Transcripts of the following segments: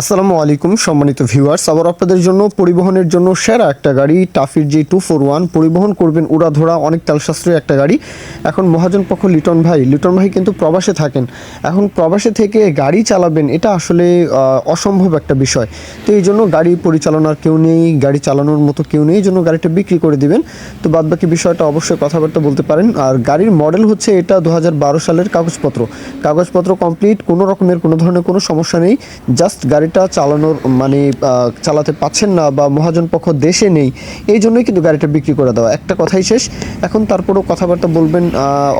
আসসালামু আলাইকুম, সম্মানিত ভিউয়ার্স। আবার আপনাদের জন্য, পরিবহনের জন্য সেরা একটা গাড়ি টাফির জি টু ফোর ওয়ান পরিবহন করবেন উড়াধরা অনেক তেল সাশ্রয়ী একটা গাড়ি। এখন মহাজন পক্ষ, লিটন ভাই লিটন ভাই কিন্তু প্রবাসে থাকেন। এখন প্রবাসে থেকে গাড়ি চালাবেন, এটা আসলে অসম্ভব একটা বিষয়। তো এই জন্য গাড়ি পরিচালনার কেউ নেই, গাড়ি চালানোর মতো কেউ নেই, এই জন্য গাড়িটা বিক্রি করে দিবেন। তো বাদবাকি বিষয়টা অবশ্যই কথাবার্তা বলতে পারেন। আর গাড়ির মডেল হচ্ছে এটা দু হাজার বারো সালের কাগজপত্র। কাগজপত্র কমপ্লিট কোনো রকমের কোনো ধরনের কোনো সমস্যা নেই। জাস্ট গাড়িটা চালানোর মানে চালাতে পাচ্ছেন না বা মহাজন পক্ষ দেশে নেই, এই জন্যই কিন্তু গাড়িটা বিক্রি করে দেওয়া। একটা কথাই শেষ, এখন তারপরেও কথাবার্তা বলবেন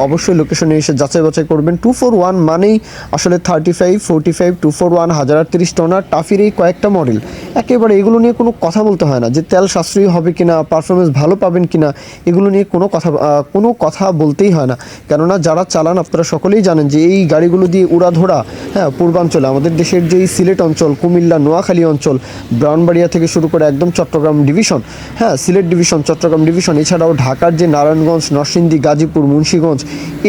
অবশ্যই লোকেশনে এসে যাচাই বাছাই করবেন। টু ফোর ওয়ান মানেই আসলে thirty five forty five two four one হাজার আটত্রিশ টনার টাফির এই কয়েকটা মডেল একেবারে এগুলো নিয়ে কোনো কথা বলতে হয় না। যে তেল সাশ্রয়ী হবে কিনা পারফরমেন্স ভালো পাবেন কিনা, এগুলো নিয়ে কোনো কথা কোনো কথা বলতেই হয় না। কেননা যারা চালান, আপনারা সকলেই জানেন যে এই গাড়িগুলো দিয়ে উড়াধরা হ্যাঁ পূর্বাঞ্চলে, আমাদের দেশের যে সিলেট অঞ্চল, কুমিল্লা, নোয়াখালী অঞ্চল ব্রাউনবাড়িয়া থেকে শুরু করে একদম চট্টগ্রাম ডিভিশন হ্যাঁ সিলেট ডিভিশন, চট্টগ্রাম ডিভিশন, এছাড়াও ঢাকার যে নারায়ণগঞ্জ, নরসিংদী, গাজীপুর, মুন্সীগঞ্জ,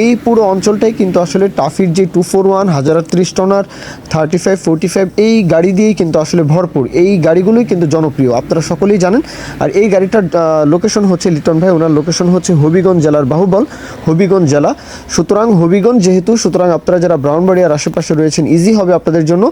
এই পুরো অঞ্চলটাই কিন্তু আসলে টাফির যে টু ফোর ওয়ান হাজার ত্রিশ টনার থার্টি ফাইভ ফোরটি ফাইভ এই গাড়ি দিয়েই কিন্তু আসলে ভরপুর। এই গাড়িগুলোই কিন্তু জনপ্রিয়, আপনারা সকলেই জানেন। আর এই গাড়িটার লোকেশন হচ্ছে লিটন ভাই, ওনার লোকেশন হচ্ছে হবিগঞ্জ জেলার বাহুবল, হবিগঞ্জ জেলা। সুতরাং হবিগঞ্জ যেহেতু, সুতরাং আপনারা যারা ব্রাউনবাড়িয়ার আশেপাশে রয়েছেন ইজি হবে আপনাদের জন্য।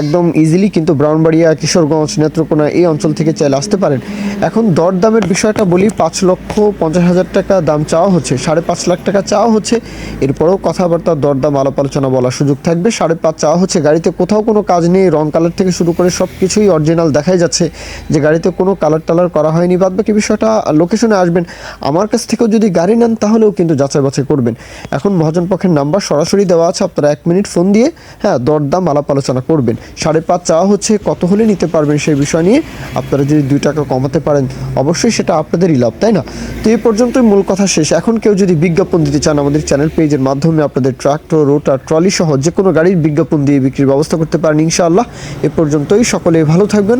একদম ইজিলি কিন্তু ব্রাউনবাড়িয়া, কিশোরগঞ্জ, নেত্রকোনা এই অঞ্চল থেকে চাইলে আসতে পারেন। এখন দরদামের বিষয়টা বলি, পাঁচ লক্ষ পঞ্চাশ হাজার টাকা দাম চাওয়া হচ্ছে, সাড়ে পাঁচ লাখ টাকা চাওয়া হচ্ছে। এরপরেও কথাবার্তা, দরদাম, আলাপ আলোচনা বলার সুযোগ থাকবে। সাড়ে পাঁচ চাওয়া হচ্ছে গাড়িতে, কোথাও কোনো কাজ নেই, রং কালার থেকে শুরু করে সব কিছুই অরিজিনাল দেখাই যাচ্ছে যে গাড়িতে কোনো কালার টালার করা হয়নি। বাদ বাকি বিষয়টা লোকেশনে আসবেন। আমার কাছ থেকেও যদি গাড়ি নেন, তাহলেও কিন্তু যাচাই বাছাই করবেন। এখন মহাজন পক্ষের নাম্বার সরাসরি দেওয়া আছে। আপনারা এক মিনিট ফোন দিয়ে হ্যাঁ দরদাম আলাপ আলোচনা করবেন। সাড়ে পাঁচ চাওয়া হচ্ছে, কত হলে নিতে পারবেন সেই বিষয় নিয়ে আপনারা যদি দুই টাকা কমাতে পারেন, অবশ্যই সেটা আপনাদেরই লাভ, তাই না? তো এই পর্যন্তই মূল কথা শেষ। এখন কেউ যদি বিজ্ঞাপন দিতে চান, আমাদের চ্যানেল পেজের মাধ্যমে আপনাদের ট্রাক্টর, রোটার, ট্রলি সহ যে কোনো গাড়ির বিজ্ঞাপন দিয়ে বিক্রির ব্যবস্থা করতে পারেন, ইনশাআল্লাহ। এ পর্যন্তই। সকলে ভালো থাকবেন।